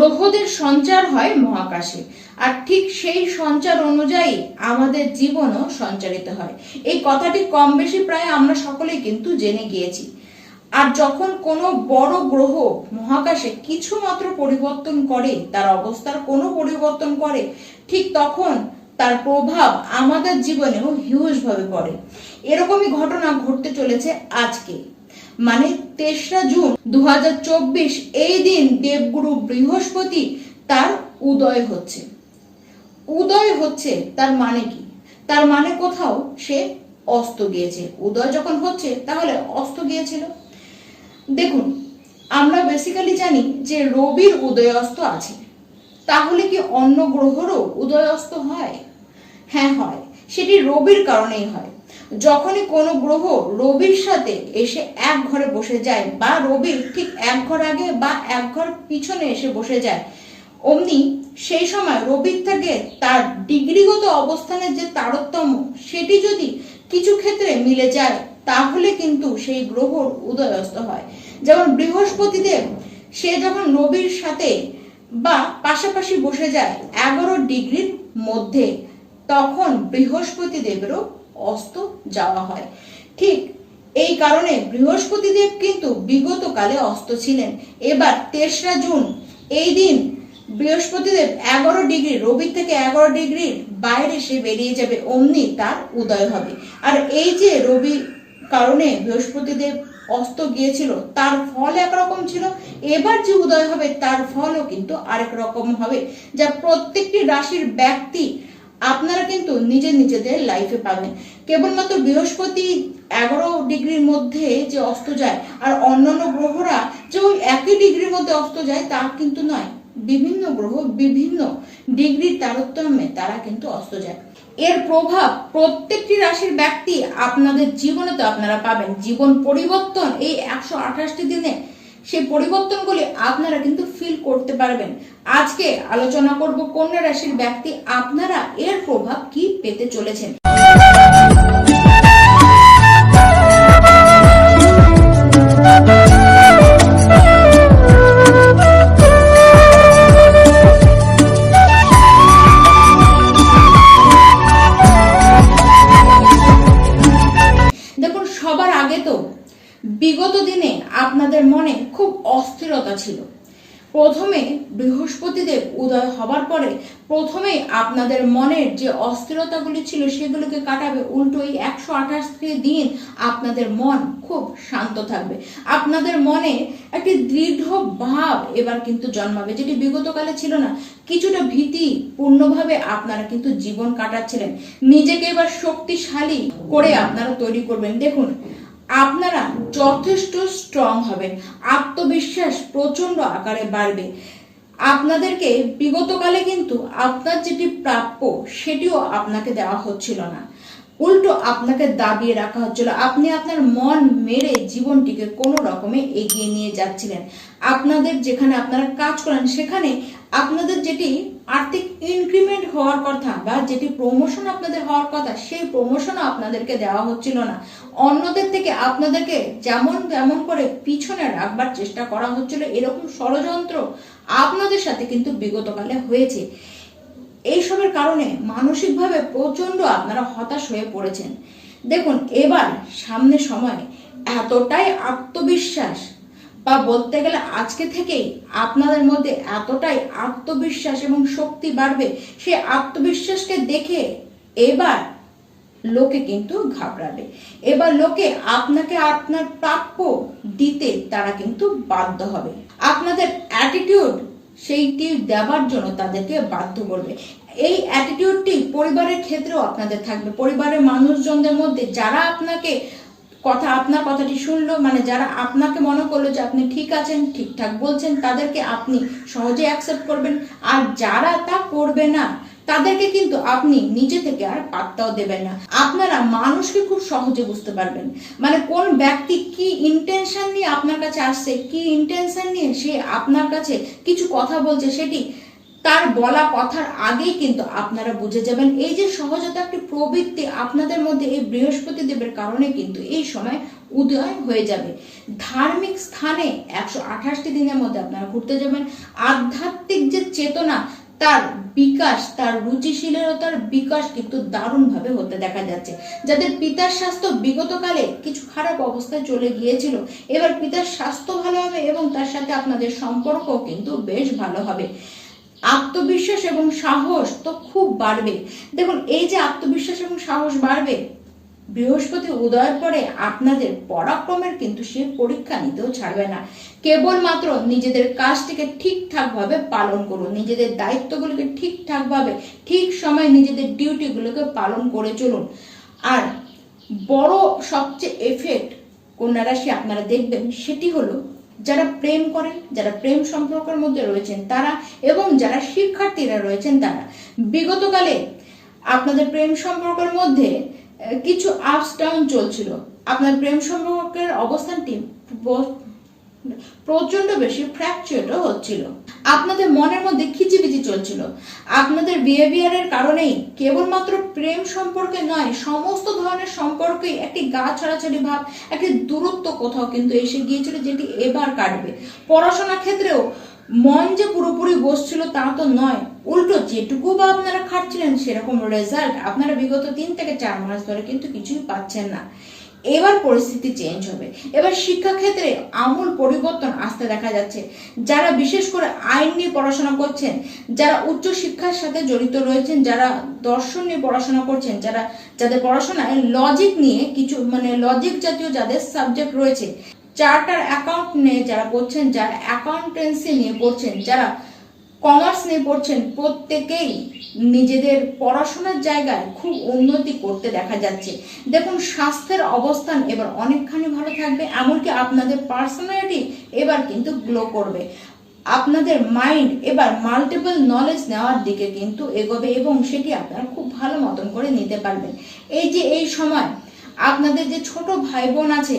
গ্রহদের সঞ্চার হয় মহাকাশে। আর ঠিক সেই সঞ্চার অনুযায়ী আমাদের জীবনও সঞ্চারিত হয়। এই কথাটি কম বেশি প্রায় আমরা সকলেই কিন্তু জেনে গিয়েছি। আর যখন কোনো বড় গ্রহ মহাকাশে কিছু মাত্র পরিবর্তন করে, তার অবস্থার কোনো পরিবর্তন করে, ঠিক তখন তার প্রভাব আমাদের জীবনেও হিউজ ভাবে পড়ে। এরকমই ঘটনা ঘটতে চলেছে আজকে। মানে তেসরা জুন দু হাজার চব্বিশ এই দিন দেবগুরু বৃহস্পতি তার উদয় হচ্ছে। উদয় হচ্ছে তার মানে কি? তার মানে কোথাও সে অস্ত গিয়েছে। উদয় যখন হচ্ছে, তাহলে অস্ত গিয়েছিল। দেখুন, আমরা বেসিক্যালি জানি যে রবির উদয়াস্ত আছে। তাহলে কি অন্য গ্রহেরও উদয়াস্ত হয়? হ্যাঁ হয়। সেটি রবির কারণেই হয়। যখনই কোনো গ্রহ রবির সাথে এসে এক ঘরে বসে যায় বা রবির ঠিক এক ঘর আগে বা এক ঘর পিছনে এসে বসে যায়, অমনি সেই সময় রবির থেকে তার ডিগ্রিগত অবস্থানের যে তারতম্য সেটি যদি কিছু ক্ষেত্রে মিলে যায়, তাহলে কিন্তু সেই গ্রহ উদয়স্ত হয়। যেমন বৃহস্পতিদেব, সে যখন রবির সাথে বা পাশাপাশি বসে যায় এগারো ডিগ্রির মধ্যে, তখন বৃহস্পতি দেবেরও অস্ত যাওয়া হয়। ঠিক এই কারণে বৃহস্পতি দেব কিন্তু বিগত কালে অস্ত ছিলেন। এবার তেসরা জুন, এই দিন বৃহস্পতিদেব এগারো ডিগ্রি রবি থেকে এগারো ডিগ্রির বাইরে সে বেরিয়ে যাবে, অমনি তার উদয় হবে। আর এই যে রবি কারণে বৃহস্পতিদেব অস্ত গিয়েছিল, তার ফল একরকম ছিল। এবার যে উদয় হবে, তার ফলও কিন্তু আরেক রকম হবে। যা প্রত্যেকটি রাশির ব্যক্তি আপনারা কিন্তু নিজে নিজেদের লাইফে পাবেন। কেবলমাত্র বৃহস্পতি এগারো ডিগ্রির মধ্যে যে অস্ত যায়, আর অন্যান্য গ্রহরা যে ওই একই ডিগ্রির মধ্যে অস্ত যায়, তা কিন্তু নয়। বিভিন্ন গ্রহ বিভিন্ন ডিগ্রির তারতম্যে তারা কিন্তু অস্ত যায়। এর প্রভাব প্রত্যেকটি রাশির ব্যক্তি আপনাদের জীবনে তো আপনারা পাবেন। জীবন পরিবর্তন এই একশো আঠাশটি দিনে সেই পরিবর্তনগুলি আপনারা কিন্তু ফিল করতে পারবেন। আজকে আলোচনা করব কন্যা রাশির ব্যক্তি, আপনারা এর প্রভাব কি পেতে চলেছেন? আপনাদের মনের যে অস্থিরতাগুলি ছিল সেগুলোকে কাটাবে উল্টো এই একশো আঠাশটি দিন আপনাদের মন খুব শান্ত থাকবে। আপনাদের মনে একটি দৃঢ় ভাব এবার কিন্তু জন্মাবে, যেটি বিগত কালে ছিল না। কিছুটা ভীতি পূর্ণভাবে আপনারা কিন্তু জীবন কাটাচ্ছিলেন। নিজেকে এবার শক্তিশালী করে আপনারা তৈরি করবেন। দেখুন, আপনারা যথেষ্ট স্ট্রং হবেন। আত্মবিশ্বাস প্রচণ্ড আকারে বাড়বে। আপনাদেরকে বিগতকালে কিন্তু আপনার যেটি প্রাপ্য সেটিও আপনাকে দেওয়া হচ্ছিল না। উল্টো আপনাকে দাবিয়ে রাখা হচ্ছিল। আপনি আপনার মন মেরে জীবনটিকে কোনো রকমে এগিয়ে নিয়ে যাচ্ছিলেন। আপনাদের যেখানে আপনারা কাজ করেন, সেখানে আপনাদের যেটি আর্থিক ইনক্রিমেন্ট হওয়ার কথা বা যেটি প্রমোশন আপনাদের হওয়ার কথা, সেই প্রমোশনও আপনাদেরকে দেওয়া হচ্ছিল না। অন্যদের থেকে আপনাদেরকে যেমন তেমন করে পিছনে রাখবার চেষ্টা করা হচ্ছিল। এরকম ষড়যন্ত্র আপনাদের সাথে কিন্তু বিগতকালে হয়েছে। এইসবের কারণে মানসিকভাবে প্রচণ্ড আপনারা হতাশ হয়ে পড়েছেন। দেখুন, এবার সামনে সময় এতটাই আত্মবিশ্বাস, বা বলতে গেলে আজকে থেকেই আপনাদের মধ্যে এতটাই আত্মবিশ্বাস এবং শক্তি বাড়বে, সেই আত্মবিশ্বাসকে দেখে এবার লোকে কিন্তু ঘাবড়াবে এবার লোকে আপনাকে আপনার প্রাপ্য দিতে তারা কিন্তু বাধ্য হবে। আপনাদের অ্যাটিটিউড সেইটি দেওয়ার জন্য তাদেরকে বাধ্য করবে। এই অ্যাটিটিউডটি পরিবারের ক্ষেত্রেও আপনাদের থাকবে। পরিবারের মানুষজনদের মধ্যে যারা আপনাকে কথা আপনার কথাটি শুনলো মানে যারা আপনাকে মনে করল যে আপনি ঠিক আছেন, ঠিকঠাক বলছেন, তাদেরকে আপনি সহজে অ্যাকসেপ্ট করবেন। আর যারা তা করবে না, তাদেরকে কিন্তু আপনি নিজে থেকে আর পাত্তাও দেবেন না। আপনারা মানুষকে খুব সহজে বুঝতে পারবেন। মানে কোন ব্যক্তি কি ইন্টেনশন নিয়ে আপনার কাছে আসছে, কি ইন্টেনশন নিয়ে সে আপনার কাছে কিছু কথা বলছে, সেটি তার বলা কথার আগেই কিন্তু আপনারা বুঝে যাবেন। এই যে সহজতা, একটি প্রবৃত্তি আপনাদের মধ্যে এই বৃহস্পতি দেবের কারণে কিন্তু এই সময় উদয় হয়ে যাবে। ধার্মিক স্থানে একশো আঠাশটি দিনের মধ্যে আপনারা ঘুরতে যাবেন। আধ্যাত্মিক যে চেতনা, তার বিকাশ, তার রুচিশীলতার বিকাশ কিন্তু দারুণভাবে হতে দেখা যাচ্ছে। যাদের পিতার স্বাস্থ্য বিগতকালে কিছু খারাপ অবস্থায় চলে গিয়েছিল, এবার পিতার স্বাস্থ্য ভালো হবে এবং তার সাথে আপনাদের সম্পর্ক কিন্তু বেশ ভালো হবে। আত্মবিশ্বাস এবং সাহস তো খুব বাড়বে। দেখুন, এই যে আত্মবিশ্বাস এবং সাহস বাড়বে, বৃহস্পতি উদয়ের পরে আপনাদের পরাক্রমের কিন্তু সে পরীক্ষা নিতেও ছাড়বে না। কেবলমাত্র নিজেদের কাজটিকে ঠিকঠাক ভাবে পালন করুন, নিজেদের দায়িত্বগুলোকে ঠিকঠাকভাবে, ঠিক সময় নিজেদের ডিউটিগুলোকে পালন করে চলুন। আর বড় সবচেয়ে এফেক্ট কন্যা রাশি আপনারা দেখবেন, সেটি হলো যারা প্রেম করেন যারা প্রেম সম্পর্কের মধ্যে রয়েছেন তারা এবং যারা শিক্ষার্থীরা রয়েছেন তারা। বিগতকালে আপনাদের প্রেম সম্পর্কের মধ্যে কিছু আপস ডাউন চলছিল। আপনার প্রেম সম্পর্কের অবস্থানটি প্রচণ্ড বেশি ফ্র্যাকচুয়েটও হচ্ছিল। আপনাদের মনের মধ্যে খিচিবিচি চলছিল। আপনাদের বিহেভিয়ারের কারণেই কেবলমাত্র প্রেম সম্পর্কে নয়, সমস্ত ধরনের সম্পর্কেই একটি গা ছাড়াছাড়ি ভাব, একটি দূরত্ব কোথাও কিন্তু এসে গিয়েছিল যেটি এবার কাটবে। পড়াশোনার ক্ষেত্রেও মন যে পুরোপুরি বসছিল তা তো নয়। উল্টো যেটুকু বা আপনারা খাটছিলেন সেরকম রেজাল্ট আপনারা বিগত তিন থেকে চার মাস ধরে কিন্তু কিছুই পাচ্ছেন না। এবার পরিস্থিতি চেঞ্জ হবে। এবার শিক্ষাক্ষেত্রে আমূল পরিবর্তন আসতে দেখা যাচ্ছে। যারা বিশেষ করে আইন নিয়ে পড়াশোনা করছেন, যারা উচ্চ শিক্ষার সাথে জড়িত রয়েছেন, যারা দর্শন নিয়ে পড়াশোনা করছেন, যারা, যাদের পড়াশোনায় লজিক নিয়ে কিছু মানে লজিক জাতীয় যাদের সাবজেক্ট রয়েছে চার্টার অ্যাকাউন্ট নিয়ে যারা পড়ছেন যারা অ্যাকাউন্টেন্সি নিয়ে পড়ছেন যারা কমার্স নিয়ে পড়ছেন, প্রত্যেকেই নিজেদের পড়াশোনার জায়গায় খুব উন্নতি করতে দেখা যাচ্ছে। দেখুন, স্বাস্থ্যের অবস্থান এবার অনেকখানি ভালো থাকবে, এমনকি আপনাদের পার্সোনালিটি এবার কিন্তু গ্লো করবে। আপনাদের মাইন্ড এবার মাল্টিপল নলেজ নেওয়ার দিকে কিন্তু এগোবে এবং সেটি আপনারা খুব ভালো মতন করে নিতে পারবেন। এই যে এই সময়, আপনাদের যে ছোট ভাই বোন আছে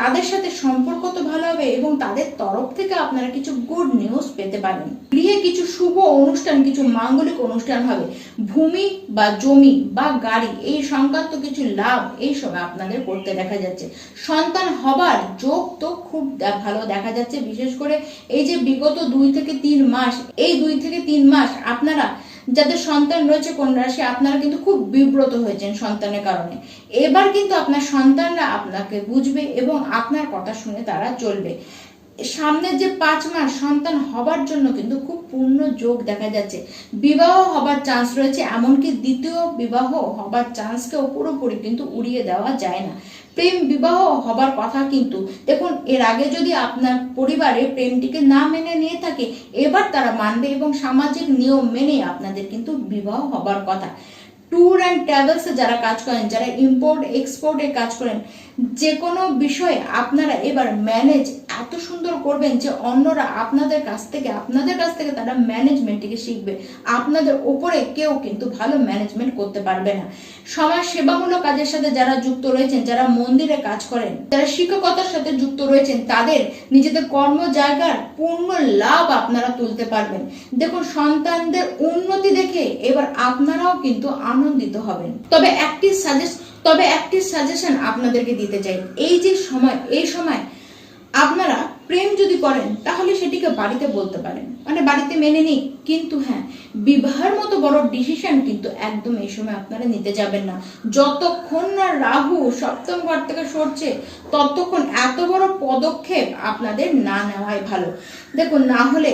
তাদের সাথে সম্পর্ক তো ভালো হবে এবং তাদের তরফ থেকে আপনারা কিছু গুড নিউজ পেতে পারেন। গৃহে কিছু শুভ অনুষ্ঠান, কিছু মাঙ্গলিক অনুষ্ঠান হবে। ভূমি বা জমি বা গাড়ি, এই সংক্রান্ত কিছু লাভ এই সময় আপনাদের করতে দেখা যাচ্ছে। সন্তান হবার যোগ তো খুব ভালো দেখা যাচ্ছে। বিশেষ করে এই যে বিগত দুই থেকে তিন মাস, এই দুই থেকে তিন মাস আপনারা যাদের সন্তান রয়েছে কোন রাশি আপনারা কিন্তু খুব বিব্রত হয়েছেন সন্তানের কারণে। এবার কিন্তু আপনার সন্তানরা আপনাকে বুঝবে এবং আপনার কথা শুনে তারা চলবে। সামনের যে পাঁচ মাস সন্তান হবার জন্য কিন্তু খুব পূর্ণ যোগ দেখা যাচ্ছে। বিবাহ হবার চান্স রয়েছে, এমনকি দ্বিতীয় বিবাহ হবার চান্সকেও পুরোপুরি কিন্তু উড়িয়ে দেওয়া যায় না। প্রেম বিবাহ হবার কথা কিন্তু, দেখুন, এর আগে যদি আপনার পরিবারে প্রেমটিকে না মেনে নিয়ে থাকে, এবার তারা মানবে এবং সামাজিক নিয়ম মেনে আপনাদের কিন্তু বিবাহ হবার কথা। ট্যুর অ্যান্ড ট্রাভেলসে যারা কাজ করেন, যারা ইম্পোর্ট এক্সপোর্টে কাজ করেন যে কোনো বিষয়ে আপনারা এবার ম্যানেজ এত সুন্দর করবেন যে অন্যরা আপনাদের কাছ থেকে, আপনাদের কাছ থেকে তারা ম্যানেজমেন্টটিকে শিখবে। আপনাদের ওপরে কেউ কিন্তু ভালো ম্যানেজমেন্ট করতে পারবে না। সমাজ সেবামূলক কাজের সাথে যারা যুক্ত রয়েছেন, যারা মন্দিরে কাজ করেন, যারা শিক্ষকতার সাথে যুক্ত রয়েছেন, তাদের নিজেদের কর্ম জায়গার পূর্ণ লাভ আপনারা তুলতে পারবেন। দেখুন, সন্তানদের উন্নতি দেখে এবার আপনারাও কিন্তু আনন্দিত হবেন। তবে একটি সাজেস্ট তবে একটি সাজেশন আপনাদেরকে দিতে চাই। এই যে সময়, এই সময় আপনারা প্রেম যদি করেন, তাহলে সেটিকে বাড়িতে বলতে পারেন। মানে বাড়িতে মেনে নিই কিন্তু হ্যাঁ বিবাহের মতো বড় ডিসিশন কিন্তু একদম এই সময় আপনারা নিতে যাবেন না। যতক্ষণ না রাহু সপ্তম ঘর থেকে সরছে, ততক্ষণ এত বড় পদক্ষেপ আপনাদের না নেওয়াই ভালো। দেখুন, না হলে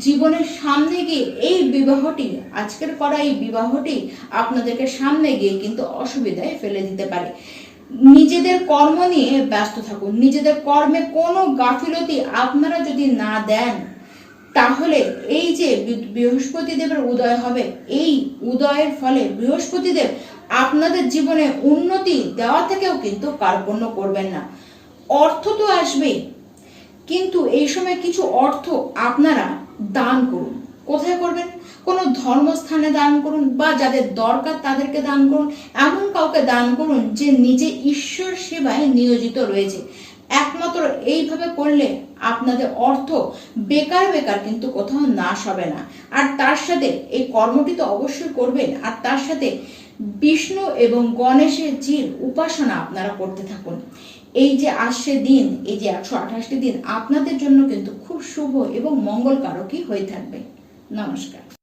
জীবনের সামনে গিয়ে এই বিবাহটি, আজকের করা এই বিবাহটি আপনাদেরকে সামনে গিয়ে কিন্তু অসুবিধায় ফেলে দিতে পারে। নিজেদের কর্ম নিয়ে ব্যস্ত থাকুন। নিজেদের কর্মে কোনো গাফিলতি আপনারা যদি না দেন, তাহলে এই যে বৃ- বৃহস্পতি দেবের উদয় হবে, এই উদয়ের ফলে বৃহস্পতি দেব আপনাদের জীবনে উন্নতি দেওয়া থেকেও কিন্তু কার্পণ্য করবেন না। অর্থ তো আসবেই, কিন্তু এই সময় কিছু অর্থ আপনারা দান করুন। কোথায় করবেন? কোনো ধর্মস্থানে দান করুন বা যাদের দরকার তাদেরকে দান করুন। এমন কাউকে দান করুন যে নিজে ঈশ্বর সেবায় নিয়োজিত রয়েছে। একমাত্র এইভাবে করলে আপনাদের অর্থ বেকার বেকার কিন্তু কোথাও নাশ হবে না। আর তার সাথে এই কর্মটি তো অবশ্যই করবেন। আর তার সাথে বিষ্ণু এবং গণেশের জির উপাসনা আপনারা করতে থাকুন। এই যে আসছে দিন, এই যে একশো আঠাশটি দিন আপনাদের জন্য কিন্তু খুব শুভ এবং মঙ্গলকারকই হয়ে থাকবে। নমস্কার।